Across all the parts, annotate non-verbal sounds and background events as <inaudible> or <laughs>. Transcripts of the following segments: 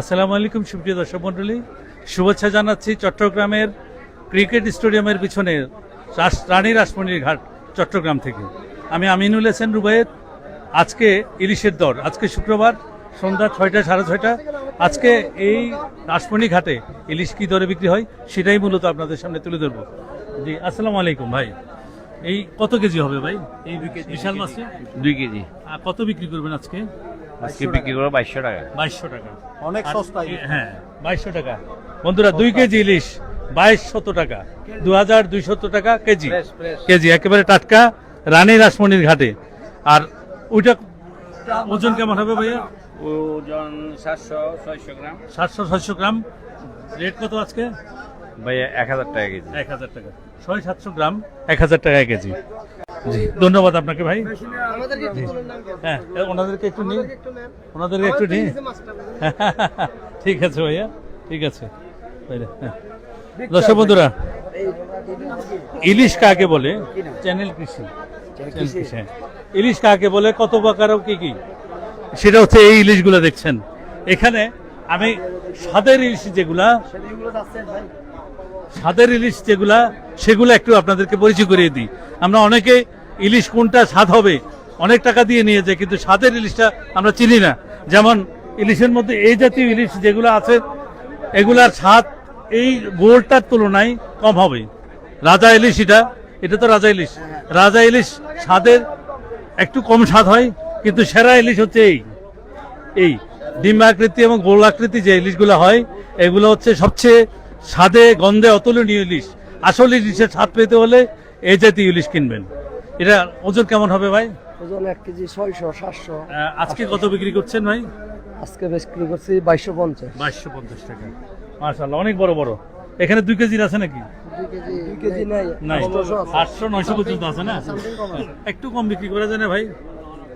আসসালামু আলাইকুম সুপ্রিয় দর্শক মণ্ডলী। শুভেচ্ছা জানাচ্ছি চট্টগ্রামের ক্রিকেট স্টেডিয়ামের পিছনে রানী রাসমণির ঘাট চট্টগ্রাম থেকে। আমি আমিনুল হাসান রুবায়েত আজকে ইলিশের দর আজকে শুক্রবার সন্ধ্যা ছয়টা সাড়ে ছয়টা। আজকে এই রাসমণি ঘাটে ইলিশ কী দরে বিক্রি হয় সেটাই মূলত আপনাদের সামনে তুলে ধরবো। জি আসসালামু আলাইকুম ভাই। এই কত কেজি হবে ভাই? এই বিশাল মাছে দুই কেজি। কত বিক্রি করবেন আজকে? আজকে বিক্রি করব বাইশশো টাকা। বাইশশো টাকা। অনেক আর সস্তায় হ্যাঁ বাইশশো টাকা। বন্ধুরা দুই কেজি ইলিশ বাইশশত টাকা। দু হাজার দুইশত টাকা কেজি. কেজি একেবারে টাটকা। রানী রাসমণির ঘাটে। আর ওইটা ওজন কেমন হবে ভাইয়া? ওজন সাতশো ছয়শো গ্রাম। সাতশো ছয়শো গ্রাম। রেট কত আজকে? ভাইয়া এক হাজার টাকা কেজি। এক হাজার টাকা। ছয় সাতশো গ্রাম এক হাজার টাকা কেজি। জি। ধন্যবাদ আপনাকে ভাই। হ্যাঁ ওনাদেরকে একটু নিন। ওনাদেরকে একটু নিন। <laughs> ঠিক আছে ভাইয়া ঠিক আছে। হ্যাঁ। দর্শক বন্ধুরা ইলিশ কাকে বলে? চ্যানেল কৃষি। হ্যাঁ। ইলিশ কাকে বলে? কত প্রকার কি কি? সেটা হচ্ছে এই ইলিশগুলো দেখছেন। এখানে আমি স্বাদের ইলিশ যেগুলা স্বাদের ইলিশ যেগুলা সেগুলো একটু আপনাদেরকে পরিচয় করিয়ে দিই। আমরা অনেকে ইলিশ কোনটা স্বাদ হবে? অনেক টাকা দিয়ে নিয়ে যাই কিন্তু স্বাদের ইলিশটা আমরা চিনি না। যেমন ইলিশের মধ্যে এই জাতীয় ইলিশ যেগুলো আছে, এগুলার স্বাদ এই গোলটার তুলনায় কম হবে। রাজা ইলিশ এটা এটা তো রাজা ইলিশ। রাজা ইলিশ স্বাদের একটু কম স্বাদ হয়, কিন্তু সেরা ইলিশ হচ্ছে এই। এই ডিম আকৃতি এবং গোল আকৃতি যে ইলিশগুলো হয়, এগুলো হচ্ছে সবচেয়ে স্বাদে গন্ধে অতুলনীয় ইলিশ। আসল ইলিশের স্বাদ পেতে হলে এই জাতীয় ইলিশ কিনবেন। এটা ওজন কেমন হবে ভাই? ওজন এক কেজি ছয়শো সাতশো। আজকে কত বিক্রি করছেন ভাই? আজকে বিক্রি করছি বাইশশো পঞ্চাশ। বাইশশো পঞ্চাশ টাকা। মার্শাল্লাহ অনেক বড় বড়। এখানে দুই কেজির আছে নাকি। আটশো নয়শো পর্যন্ত আছে না? একটু কম বিক্রি করা যায় না ভাই?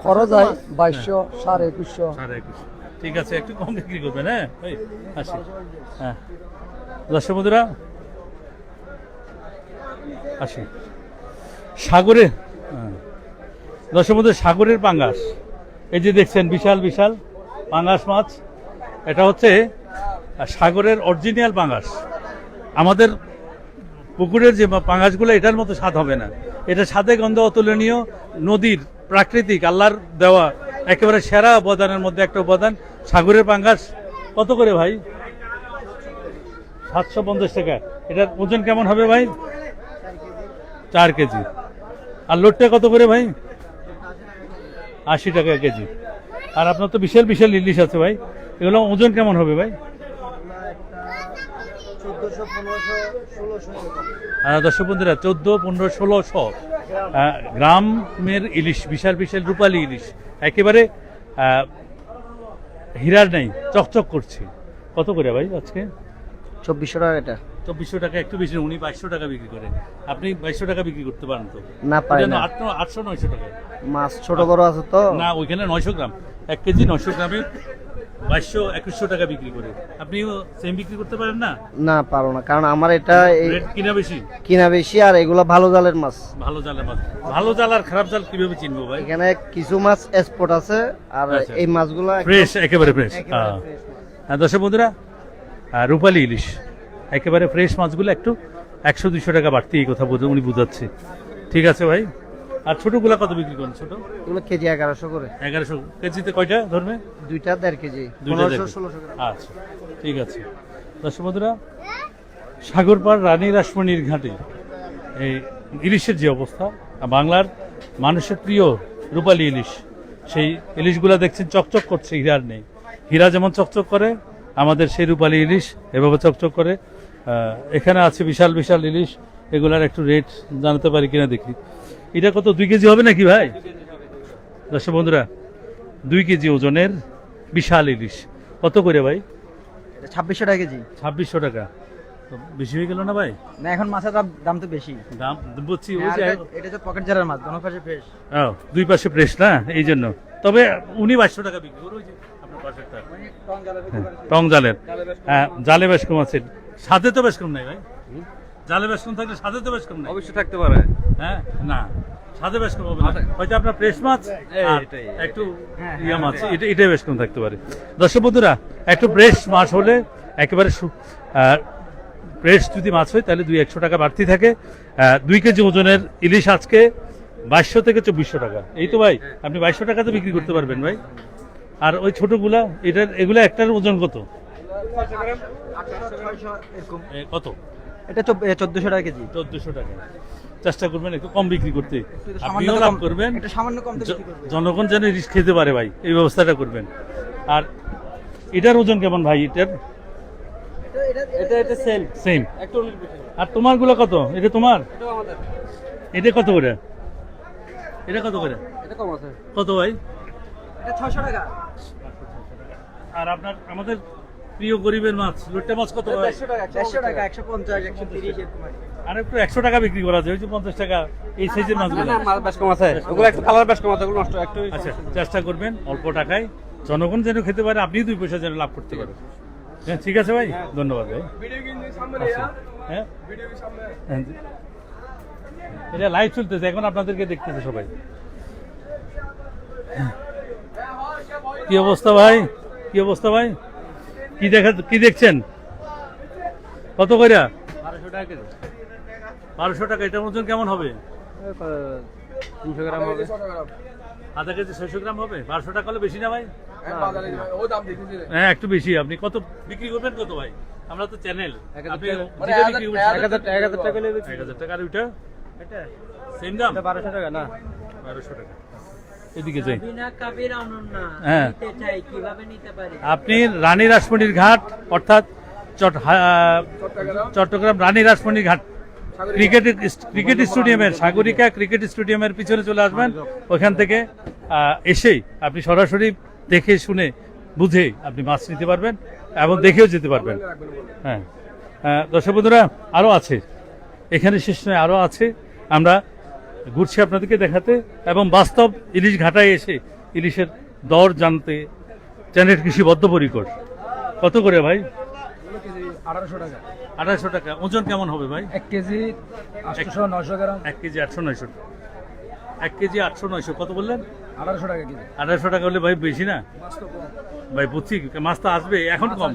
খরচ হয় বাইশশো সাড়ে একুশশো। সাড়ে একুশ ঠিক আছে একটু কম বিক্রি করবেন হ্যাঁ? ভাই আসি। হ্যাঁ। দর্শক বন্ধুরা আসি। সাগরে বন্ধু সাগরের পাঙ্গাস। এই যে দেখছেন, বিশাল বিশাল পাঙ্গাস মাছ। এটা হচ্ছে সাগরের অরিজিনাল পাঙ্গাস। আমাদের পুকুরের যে পাঙ্গাসগুলো, এটার মতো স্বাদ হবে না। এটা স্বাদে গন্ধ অতুলনীয়, নদীর প্রাকৃতিক, আল্লাহর দেওয়া, একেবারে সেরা উপাদানের মধ্যে একটা উপাদান। সাগরের পাঙ্গাস, কত করে ভাই? সাতশো পঞ্চাশ টাকা। এটার ওজন কেমন হবে ভাই? চার কেজি। আর লোটটা কত করে ভাই? আশি টাকা কেজি। আর আপনার তো বিশাল বিশাল ইলিশ আছে ভাই। এগুলো ওজন কেমন হবে ভাই? দর্শক বন্ধুরা, চোদ্দ, পনেরো ষোলোশো গ্রামের ইলিশ, বিশাল বিশাল রূপালী ইলিশ। একেবারে হীরার নেই, চকচক করছে। কত করে ভাই আজকে? চব্বিশশো টাকা এটা। চব্বিশশো টাকা একটু বেশি উনি বাইশশো টাকা বিক্রি করেন। আপনি বাইশশো টাকা বিক্রি করতে পারেন তো? না পারি এটা না। আটশো আটশো নয়শো টাকা। মাছ ছোট বড় আছে তো। না ওইখানে নয়শো গ্রাম। এক কেজি নয়শো গ্রামে বাইশশো একুশশো টাকা বিক্রি করে। আপনিও সেম বিক্রি করতে পারেন না? না পারো না কারণ আমার এটা কিনা বেশি? কিনা বেশি আর এগুলো ভালো জালের মাছ। ভালো জালের মাছ। ভালো জাল আর খারাপ জাল কীভাবে চিনবো ভাই? এখানে কিছু মাছ এক্সপোর্ট আছে আর আচ্ছা। এই মাছগুলো ফ্রেশ একেবারে ফ্রেশ হ্যাঁ দর্শক বন্ধুরা রূপালী ইলিশ। একেবারে ফ্রেশ মাছগুলো একটু একশো দুইশো টাকা বাড়তি এই কথা বোঝা- উনি বুঝাচ্ছে। ঠিক আছে ভাই? আর ছোটগুলা কত বিক্রি করেন ছোট? এগুলো কেজি এগারোশো করে। এগারোশো। কেজিতে কয়টা ধরবে? দুইটা দেড় কেজি। আচ্ছা ঠিক আছে। দর্শক বন্ধুরা সাগরপাড় রানী রাসমণির ঘাটে এই ইলিশের যে অবস্থা বাংলার মানুষের প্রিয় রূপালী ইলিশ সেই ইলিশগুলা দেখছেন চকচক করছে হীরার নেই। হীরা যেমন চকচক করে আমাদের সেই রূপালী ইলিশ এভাবে চকচক করে এখানে আছে বিশাল বিশাল ইলিশ। এগুলার একটু রেট জানাতে পারি কিনা দেখি। এটা কত দুই কেজি হবে নাকি ভাই? দর্শক বন্ধুরা দুই কেজি ওজনের বিশাল ইলিশ। কত করে ভাই? ছাব্বিশশো টাকা কেজি। ছাব্বিশশো টাকা। বেশি হয়ে গেল না ভাই? না এখন মাছের দাম দাম তো বেশি। দাম বুঝছি ওই যে এটা- তো পকেট জারের মাছ দোনো পাশে ফ্রেশ ও, দুই পাশে প্রেস না? এই জন্য। তবে উনি বাইশশো টাকা বিক্রি করে ওই যে আপনার পাশেরটা। টং জালের। হ্যাঁ জালে বেশ কম আছে। সাথে তো বেশ কম নাই ভাই। জালে বেশ কম থাকলে সাথে তো বেশ কম নাই। অবশ্যই থাকতে পারে। হ্যাঁ? না সাথে বেশ কম হবে না। হয়তো আপনার ফ্রেশ মাছ। একটু হ্যাঁ, ইয়া মাছ এটা এটাই বেশ কম থাকতে পারে। দর্শক বন্ধুরা একটু ফ্রেশ মাছ হলে একেবারে ফ্রেশ যদি মাছ হয় তাহলে দুই একশো টাকা বাড়তি থাকে। দুই কেজি ওজনের ইলিশ আজকে বাইশশো থেকে চব্বিশশো টাকা। এই তো ভাই আপনি বাইশশো টাকাতে বিক্রি করতে পারবেন ভাই। আর ওই ছোটগুলা এটার এগুলো একটার ওজন কত? কত? এটা চোদ্দশো টাকা কেজি। চোদ্দশো টাকা। চেষ্টা করবেন একটু কম বিক্রি করতে। আপনিও সামান্য লাভ কম- করবেন। জনগণ যেন ইলিশ খেতে পারে ভাই এই ব্যবস্থাটা করবেন। আর এটার ওজন কেমন ভাই? এটার? এটা এটা সেম সেম আর তোমারগুলো কত? এটা তোমার? এটা কত করে? এটা কত করে? এটা কম আছে। কত ভাই? এটা ছশো টাকা। আর আপনার আমাদের প্রিয় গরিবের মাছ। লোট্টা মাছ কত টাকা একশো পঞ্চাশ একশো তিরিশ আর একটু একশো টাকা বিক্রি করা যায় ওই যে পঞ্চাশ টাকা এই সাইজের মাছগুলো। বেশ কম আছে। ওগুলো একটু কালার বেশ কম আছে ওগুলো নষ্ট একটু আচ্ছা চেষ্টা করবেন অল্প টাকায়। জনগণ যেন খেতে পারে আপনি দুই পয়সা যেন লাভ করতে পারেন। হ্যাঁ ঠিক আছে ভাই? ধন্যবাদ ভাই। আচ্ছা, হ্যাঁ? হ্যাঁ, এটা লাইভ চলতেছে এখন আপনাদেরকে দেখতেছে সবাই। কি অবস্থা ভাই? কি অবস্থা ভাই? কি দেখা কি দেখছেন? কত করে বারোশো টাকা কেজি বারোশো টাকা এটার ওজন কেমন হবে? তিনশো গ্রাম হবে। আধা কেজি ছয়শো গ্রাম হবে? বারোশো টাকা হলে বেশি না ভাই? হ্যাঁ একটু বেশি। আপনি কত বিক্রি করবেন কত ভাই? আমরা তো চ্যানেল। এক হাজার টাকা- এক হাজার আর ওইটা? সেম দাম? বারোশো টাকা না। বারোশো টাকা। এদিকে যাই। হ্যাঁ। নিতে চাই কীভাবে নিতে পারি? আপনি রানী রাসমণির ঘাট অর্থাৎ চট চট্টগ্রাম? রানী রাসমণির ঘাট। ক্রিকেট ক্রিকেট স্টেডিয়ামের সাগরিকা ক্রিকেট স্টেডিয়ামের পিছনে চলে আসবেন। ওখান থেকে এসেই আপনি সরাসরি দেখে শুনে বুঝে আপনি মাছ নিতে পারবেন এবং দেখেও যেতে পারবেন। হ্যাঁ। দর্শক বন্ধুরা আরও আছে। এখানে শেষ নয় আরও আছে। আমরা ঘুরছি আপনাদেরকে দেখাতে এবং বাস্তব ইলিশ ঘাটায় এসে ইলিশের দর জানতে চ্যানেল কৃষি বদ্ধপরিকর কত করে ভাই? আঠারোশো টাকা। আঠারোশো টাকা। ওজন কেমন হবে ভাই? এক কেজি আটশো নশো গ্রাম। এক কেজি আটশো নয়শো। এক কেজি আটশো নয়শো। কত বললেন? আঠারোশো টাকা কেজি। আঠাশশো টাকা হলে ভাই বেশি না? ভাই বুঝছি মাছ তো আসবে এখন কম।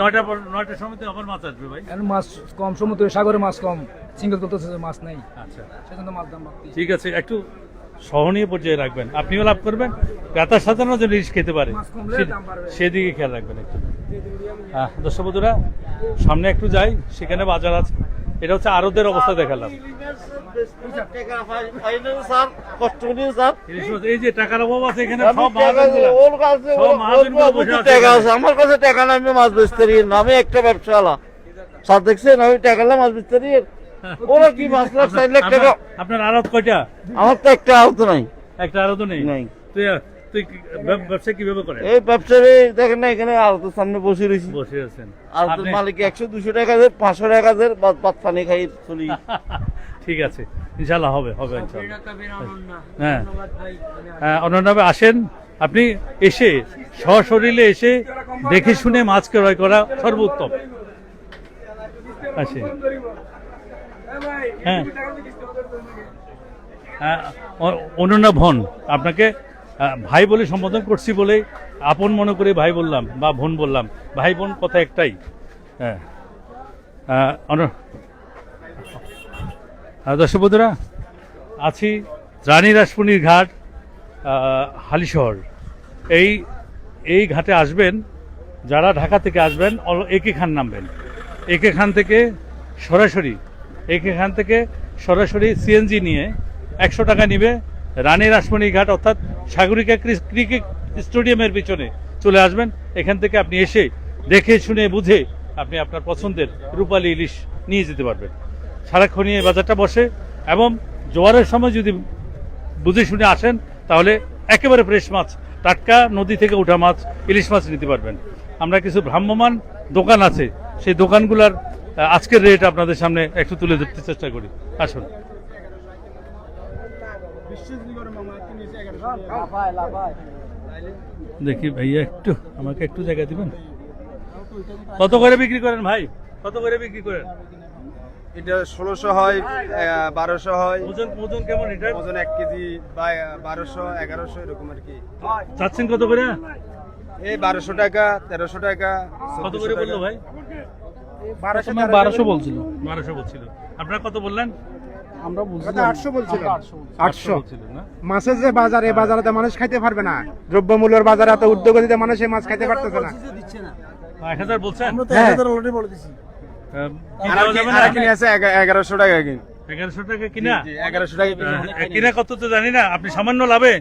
নয়টা নয়টার সময় তো আবার মাছ আসবে ভাই। এখন মাছ কম সমুদ্রে সাগরে মাছ কম সিঙ্গেল করতেছে মাছ নাই। আচ্ছা। সেজন্য মাছ দাম ঠিক আছে একটু সহনীয় পর্যায়ে রাখবেন। আপনিও লাভ করবেন ক্রেতার সাধারণ যেন ইলিশ খেতে পারে? সেদিকে খেয়াল রাখবেন একটু। দর্শক বন্ধুরা সামনে একটু যাই সেখানে বাজার আছে। এটা হচ্ছে আরদের অবস্থা দেখালাম। আমার কাছে টাকা নাই আমি মাছ বেচতে আমি একটা ব্যবসাওয়ালা স্যার দেখছেন আমি টাকা মাছ বেচতে ওরা কি মাছ লাখ চার লাখ টাকা আপনার- আড়ত কয়টা? আমার তো একটা আহত নাই। একটা আড়ত নেই? নাই। ব্যবসা কীভাবে করেন? এই ব্যবসায়ী দেখেন না এখানে আহতের সামনে বসে রয়েছি। বসে আছেন। মালিক একশো দুশো টাকা দেয় পাঁচশো টাকা দেয় বাদ পানি খাই চলি। <laughs> ঠিক আছে ইনশাল্লাহ হবে হবে হ্যাঁ। ধন্যবাদ ভাই আমি হ্যাঁ, আসেন। আপনি এসে সশরীরে এসে দেখে শুনে মাছ ক্রয় করা সর্বোত্তম। আছে হ্যাঁ হ্যাঁ, অ- অনন্যা ভন আপনাকে ভাই বলে সম্বোধন করছি বলে আপন মনে করে ভাই বললাম বা বোন বললাম। ভাই বোন কথা একটাই। হ্যাঁ। দর্শক বন্ধুরা, আছি রানী রাসমণির ঘাট হালিশহর এই এই ঘাটে আসবেন, যারা ঢাকা থেকে আসবেন একে খান নামবেন। একে খান থেকে সরাসরি, একে খান থেকে সরাসরি সিএনজি নিয়ে একশো টাকা নিবে। রানী রাসমণি ঘাট, অর্থাৎ সাগরিকা ক্রিকেট স্টেডিয়ামের পিছনে চলে আসবেন। এখান থেকে আপনি এসে দেখে, শুনে, বুঝে আপনি আপনার পছন্দের রূপালী ইলিশ নিয়ে যেতে পারবেন। সারাক্ষণ এই বাজারটা বসে এবং জোয়ারের সময় যদি বুঝে, শুনে আসেন, তাহলে একেবারে ফ্রেশ মাছ, টাটকা নদী থেকে ওঠা মাছ, ইলিশ মাছ নিতে পারবেন। আমরা কিছু ভ্রাম্যমান দোকান আছে, সেই দোকানগুলোর আজকের রেট আপনাদের সামনে একটু তুলে ধরতে চেষ্টা করি। আসুন। দেখি ভাইয়া একটু আমাকে একটু জায়গা দিবেন? কত করে বিক্রি করেন ভাই? কত করে বিক্রি করেন? এটা ষোলোশো হয় বারোশো হয়। ওজন ওজন কেমন এটা ওজন এক কেজি বা বারোশো এগারোশো এরকম আর কি। চাচ্ছেন কত করে? এই বারোশো টাকা তেরোশো টাকা কত করে বলল ভাই? বারোশো বারোশো বলছিল। বারোশো বলছিল। আপনারা কত বললেন? আমরা আটশো বলছিলাম। আটশো। বলছিলেন না? মাছের যে বাজার এই বাজারে মানুষ খাইতে পারবে না। দ্রব্যমূল্যের বাজারে এত উদ্যোগতিতে মানুষ এই মাছ খাইতে পারতেছে না। এক হাজার বলছেন? হ্যাঁ। এগারোশো টাকা কিন এগারোশো টাকা কিনা? এগারোশো টাকা কিনা কত তো জানি না। আপনি সামান্য লাভে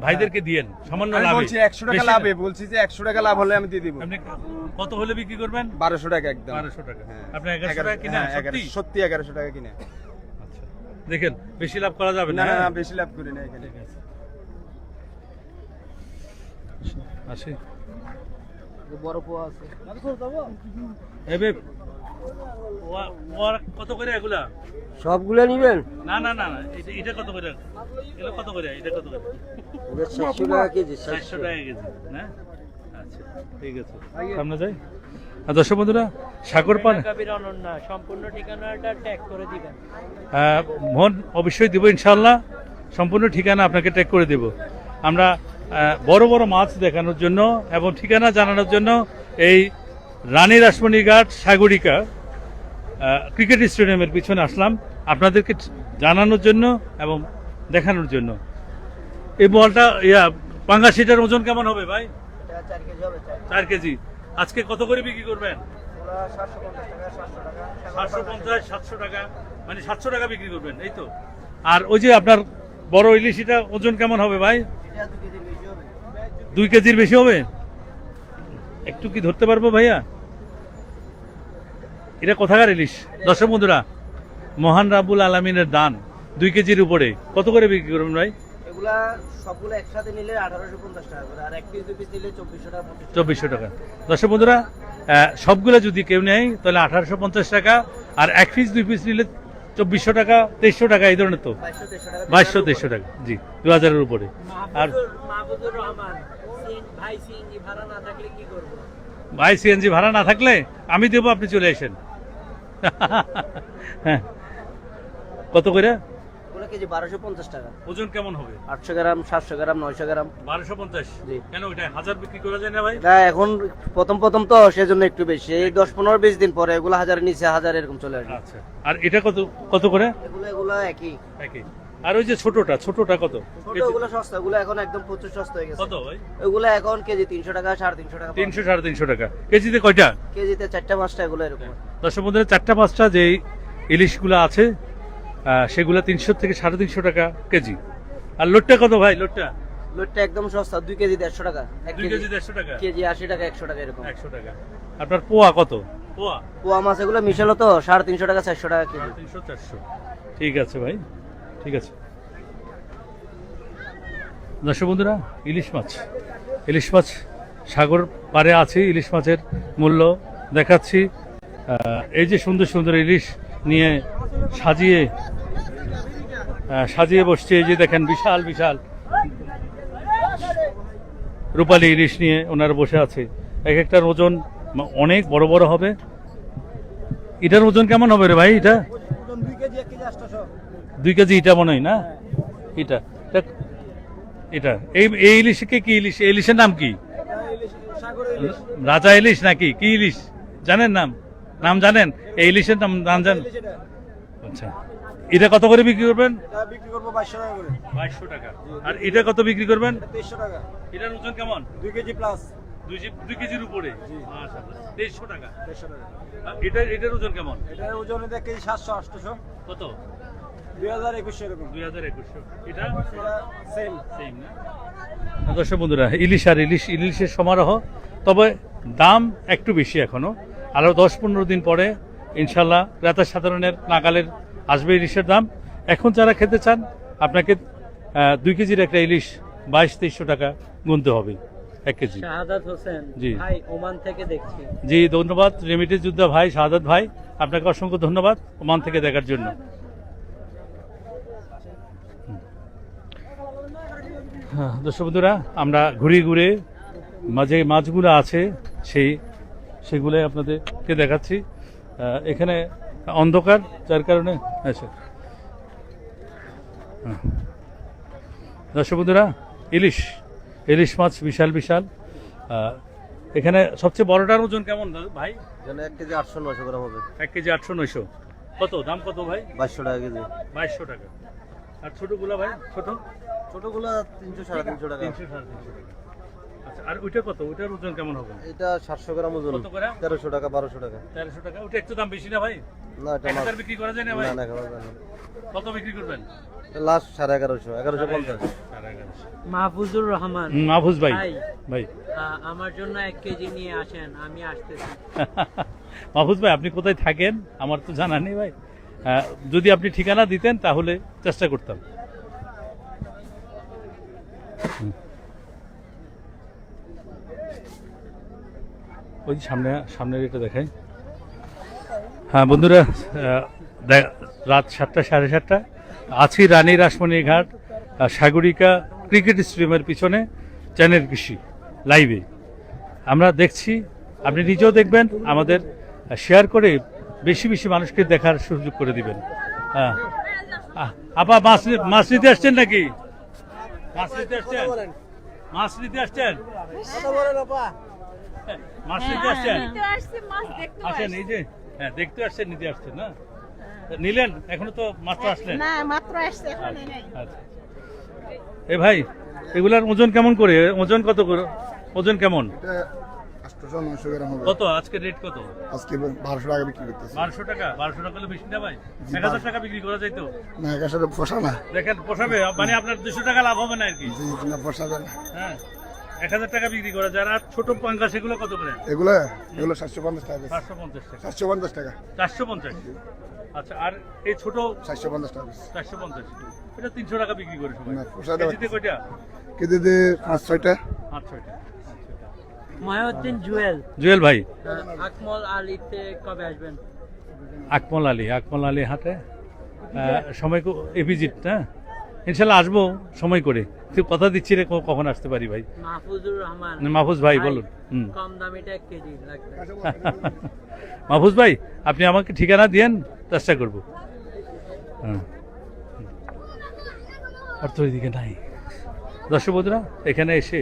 ভাইদেরকে দিয়েন। সামান্য বলছি একশো টাকা লাভে। বলছি যে একশো টাকা লাভ হলে আমি দিয়ে দিব। আপনি কত হলে বিক্রি করবেন? বারোশো টাকা একদম। বারোশো টাকা। হ্যাঁ। আপনি এগারোশো এগারো- টাকা কিনা হ্যাঁ, সত্যি? সত্যি এগারোশো টাকা কিনে দেখেন বেশি লাভ করা যাবে না না হ্যাঁ? বেশি লাভ করি না এখানে। আসি। বড় পোয়া আছে। এবে কত করে এগুলা? সবগুলো নিবেন? না না না না এটা- এটা কত করে? এগুলো কত করে? এটা কত করে? সাতশো টাকা কেজি চারশো টাকা কেজি না? আচ্ছা ঠিক আছে। সামনে যাই? দর্শক বন্ধুরা সাগর পান কবির সম্পূর্ণ ঠিকানাটা ট্যাগ করে দিবেন। আহ, অবশ্যই দেবো ইনশাল্লাহ সম্পূর্ণ ঠিকানা আপনাকে ট্যাগ করে দেব। আমরা বড় বড় মাছ দেখানোর জন্য এবং ঠিকানা জানানোর জন্য এই রানী রাসমণি ঘাট সাগরিকা ক্রিকেট স্টেডিয়ামের পিছনে আসলাম। আপনাদেরকে জানানোর জন্য এবং দেখানোর জন্য। এই বলটা ইয়া পাঙ্গাশিটার ওজন কেমন হবে ভাই? চার কেজি আজকে কত করে বিক্রি করবেন? সাতশো পঞ্চাশ সাতশো টাকা মানে সাতশো টাকা বিক্রি করবেন এই তো। আর ওই যে আপনার বড় ইলিশিটা ওজন কেমন হবে ভাই? দুই কেজির বেশি হবে? একটু কি ধরতে পারব ভাইয়া? এটা কোথাকার ইলিশ? দর্শক বন্ধুরা মহান রাবুল আলমিনের দান দুই কেজির উপরে। কত করে বিক্রি করবেন ভাই? এগুলা সবগুলো একসাথে নিলে আঠারোশো পঞ্চাশ টাকা করে আর এক পিস দুই পিস নিলে চব্বিশশো টাকা চব্বিশশো টাকা। দর্শক বন্ধুরা সবগুলো যদি কেউ নেয় তাহলে আঠারোশো পঞ্চাশ টাকা আর এক পিস দুই পিস নিলে চব্বিশশো টাকা তেইশশো টাকা এই ধরনের তো? বাইশশো তেইশশো টাকা জি দু হাজারের উপরে। আর ভাই সিএনজি ভাড়া না থাকলে আমি দেবো আপনি চলে আসেন। হ্যাঁ। কত করে? কেজি বারোশো পঞ্চাশ টাকা। ওজন কেমন হবে? আটশো গ্রাম সাতশো গ্রাম নয়শো গ্রাম। বারোশো পঞ্চাশ? জি। কেন ওইটা হাজার বিক্রি করা যায় না ভাই? না এখন প্রথম প্রথম তো সেজন্য একটু বেশি। এই দশ পনেরো বিশ দিন পরে এগুলো হাজারের নিচে হাজার এরকম চলে আসবে। আচ্ছা। আর এটা কত কত করে? এগুলো এগুলো একই। একই। আর ওই যে ছোটটা ছোটটা কত? ওগুলো সস্তা ওগুলো এখন একদম প্রচুর সস্তা হয়ে গেছে। কত ভাই? ওগুলো এখন কেজি তিনশো টাকা সাড়ে তিনশো টাকা তিনশো সাড়ে তিনশো টাকা। কেজিতে কয়টা? কেজিতে চারটা পাঁচটা এগুলো এরকম। দর্শক বন্ধুরা চারটা পাঁচটা যে ইলিশগুলো আছে সেগুলো তিনশো থেকে সাড়ে তিনশো টাকা কেজি। আর লোটটা কত ভাই? লোটটা? লোটটা একদম সস্তা দুই কেজি দেড়শো টাকা। দুই কেজি দেড়শো টাকা? কেজি আশি টাকা একশো টাকা এরকম। একশো টাকা। আপনার পোয়া কত? পোয়া? পোয়া মাছ এগুলো মিশালো তো সাড়ে তিনশো টাকা চারশো টাকা কেজি। তিনশো চারশো। ঠিক আছে ভাই ঠিক আছে। দর্শক বন্ধুরা ইলিশ মাছ। ইলিশ মাছ সাগর পারে আছে ইলিশ মাছের মূল্য দেখাচ্ছি। এই যে সুন্দর সুন্দর ইলিশ নিয়ে সাজিয়ে সাজিয়ে বসছে এই যে দেখেন বিশাল বিশাল। রূপালী ইলিশ নিয়ে ওনারা বসে আছে। এক একটার ওজন অনেক বড় বড় হবে। এটার ওজন কেমন হবে রে ভাই এটা? দুই কেজি এটা মনে হয় না? এটা এটা- এটা। এই এই ইলিশকে কি ইলিশ? ইলিশের নাম কি? রাজা ইলিশ নাকি? কি ইলিশ? জানেন নাম? নাম জানেন? এই ইলিশের নাম নাম জানেন? আচ্ছা। এটা কত করে বিক্রি করবেন? বিক্রি করব বাইশশো টাকা করে। বাইশশো টাকা। আর এটা কত বিক্রি করবেন? তেইশশো টাকা। এটার ওজন কেমন? দুই কেজি প্লাস দুই কেজির উপরে? তেইশশো টাকা। দেড়শো টাকা। আর এটা এটার ওজন কেমন? এটার ওজন এক কেজি সাতশো আটশোশো কত? দুই হাজার একুশশো এরকম। দুই হাজার একুশশো। এটা? সেম সেম না? দর্শক বন্ধুরা ইলিশ আর ইলিশ ইলিশের সমারোহ। তবে দাম একটু বেশি এখনও। আরও দশ পনেরো দিন পরে ইনশাল্লাহ রাতার সাধারণের নাগালের আসবে ইলিশের দাম। এখন যারা খেতে চান আপনাকে দুই কেজির একটা ইলিশ বাইশ তেইশশো টাকা গুনতে হবে এক কেজি। হোসেন জি। ভাই ওমান থেকে দেখছি। জি ধন্যবাদ। রেমিটেজ যোদ্ধা ভাই শাহাদাত ভাই আপনাকে অসংখ্য ধন্যবাদ ওমান থেকে দেখার জন্য। হ্যাঁ, দর্শক বন্ধুরা আমরা ঘুরে ঘুরে মাঝে মাছগুলো আছে সেই সেগুলো আপনাদেরকে দেখাচ্ছি। এখানে অন্ধকার যার কারণে আচ্ছা। দর্শক বন্ধুরা ইলিশ ইলিশ মাছ বিশাল বিশাল। এখানে সবচেয়ে বড়টার ওজন কেমন ভাই? এখানে এক কেজি আটশো নশো গ্রাম হবে। এক কেজি আটশো নয়শো। কত? দাম কত ভাই? বাইশশো টাকা কেজি। বাইশশো টাকা। আর ছোটগুলা ভাই? ছোট? ছোটগুলো তিনশো সাড়ে তিনশো টাকা। তিনশো সাড়ে তিনশো টাকা। আর ওইটা কত? ওইটার ওজন কেমন হবে? এটা সাতশো গ্রাম ওজন। কত করে? তেরোশো টাকা বারোশো টাকা। তেরোশো টাকা। ওটা একটু দাম বেশি না ভাই? না এটা মাছ বিক্রি করা যায় না ভাই? না না খাওয়া যায় না। কত বিক্রি করবেন? লাস্ট সাড়ে এগারোশো এগারোশো পঞ্চাশ। সাড়ে এগারোশো। মাহফুজুর রহমান। মাহফুজ ভাই ভাই। ভাই। আমার জন্য এক কেজি নিয়ে আসেন আমি আসতেছি। <laughs> মাহফুজ ভাই আপনি কোথায় থাকেন? আমার তো জানা নেই ভাই। যদি আপনি ঠিকানা দিতেন তাহলে চেষ্টা করতাম। ওই সামনে, সামনের এটা দেখাই। হ্যাঁ বন্ধুরা রাত সাতটা, সাড়ে সাতটা। আছি রানী রাসমণি ঘাট সাগরিকা ক্রিকেট স্টেডিয়ামের পিছনে চ্যানেল কৃষি, লাইভে। আমরা দেখছি, আপনি নিজেও দেখবেন, আমাদের শেয়ার করে বেশি বেশি মানুষকে দেখার সুযোগ করে দিবেন। হ্যাঁ। আপা, মাছ মাছ নিতে আসছেন নাকি? মাছ নিতে আসছেন? মাছ নিতে আসছেন? <laughs> মাছ নিতে আসছেন আসেন এই যে হ্যাঁ দেখতে আসছেন নিতে আসছেন না? নিলেন এখনও তো মাত্র আসলেন? না মাত্র আসছে আচ্ছা এ ভাই এগুলার ওজন কেমন করে? ওজন কত করে? ওজন কেমন? কত? আজকে রেট কত? আজকে বারোশো টাকা বিক্রি করতেছে। বারোশো টাকা? বারোশো টাকা হলে বেশি না ভাই? জি, এক হাজার টাকা বিক্রি করা যায় তো না একাশো পোষা না। দেখেন পোষাবে মানে আপনার দুশো টাকা লাভ হবে না আর কি। জি না পোষাবে না। হ্যাঁ। এক হাজার টাকা বিক্রি করা। ছোট সেগুলো কত করে? এগুলো এগুলো সাতশো পঞ্চাশ টাকা বেশি। চারশো পঞ্চাশ টাকা। সাতশো পঞ্চাশ টাকা। চারশো পঞ্চাশ? আচ্ছা আর এই ছোট সাতশো পঞ্চাশ টাকা বেশি। চারশো পঞ্চাশ। এটা তিনশো টাকা বিক্রি করে সবাই। কেজিতে কয়টা? জুয়েল। জুয়েল ভাই? আকমল আলীতে কবে আসবেন? আকমল আলী আকমল আলী হাটে। আহ, সময় এ ভিজিট না ইনশাল্লাহ আসব সময় করে। তুই কথা দিচ্ছি রে কখন আসতে পারি ভাই? মাহফুজুর রহমান। মাহফুজ ভাই বলুন। হুম। কম দামিটা কেজি লাগবে। <laughs> মাহফুজ ভাই আপনি আমাকে ঠিকানা দিয়েন চেষ্টা করব। হ্যাঁ। আর তো এদিকে নাই। দর্শক বন্ধুরা এখানে এসে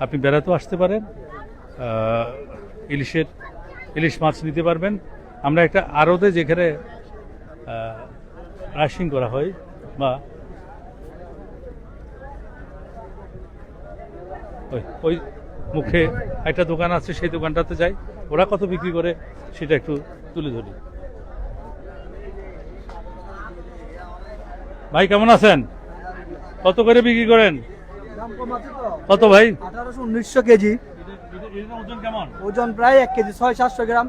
আপনি বেড়াতেও আসতে পারেন ইলিশের ইলিশ মাছ নিতে পারবেন। আমরা একটা আড়তে যেখানে রাশিং করা হয় বা ওই ওই মুখে একটা দোকান আছে সেই দোকানটাতে যাই। ওরা কত বিক্রি করে সেটা একটু তুলে ধরি। ভাই কেমন আছেন? কত করে বিক্রি করেন? কত ভাই? আঠারোশো উনিশশো কেজি। ওজন কেমন? ওজন প্রায় এক কেজি ছয় সাতশো গ্রাম।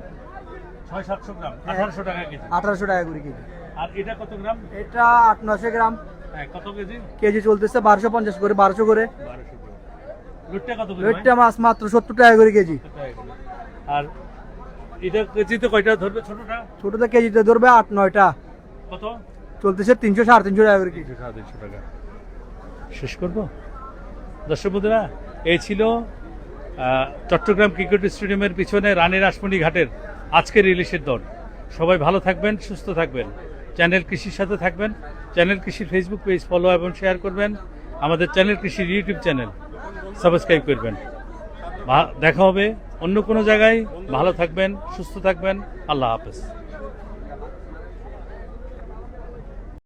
ছয় সাতশো গ্রাম আঠারোশো টাকা কেজি। আঠারোশো টাকা করে কেজি। আর এটা কত গ্রাম? এটা আট নশো গ্রাম। হ্যাঁ কত কেজি? কেজি চলতেছে বারোশো পঞ্চাশ করে বারোশো করে। বারোশো করে মাছ মাত্র সত্তর টাকা করে কেজি। আর এটা কেজিতে কয়টা ধরবে ছোটটা? ছোটটা কেজিতে ধরবে আট নয়টা। কত? চলতেছে তিনশো সাড়ে তিনশো টাকা করে কেজি। সাড়ে তিনশো টাকা। শেষ করব? দর্শক বন্ধুরা এই ছিল চট্টগ্রাম ক্রিকেট স্টেডিয়ামের পিছনে রানী রাসমণি ঘাটের আজকের ইলিশের দর সবাই ভালো থাকবেন সুস্থ থাকবেন। চ্যানেল কৃষির সাথে থাকবেন। চ্যানেল কৃষির ফেসবুক পেজ ফলো এবং শেয়ার করবেন। আমাদের চ্যানেল কৃষির ইউটিউব চ্যানেল সাবস্ক্রাইব করবেন। দেখা হবে অন্য কোনো জায়গায়। ভালো থাকবেন সুস্থ থাকবেন। আল্লাহ হাফেজ।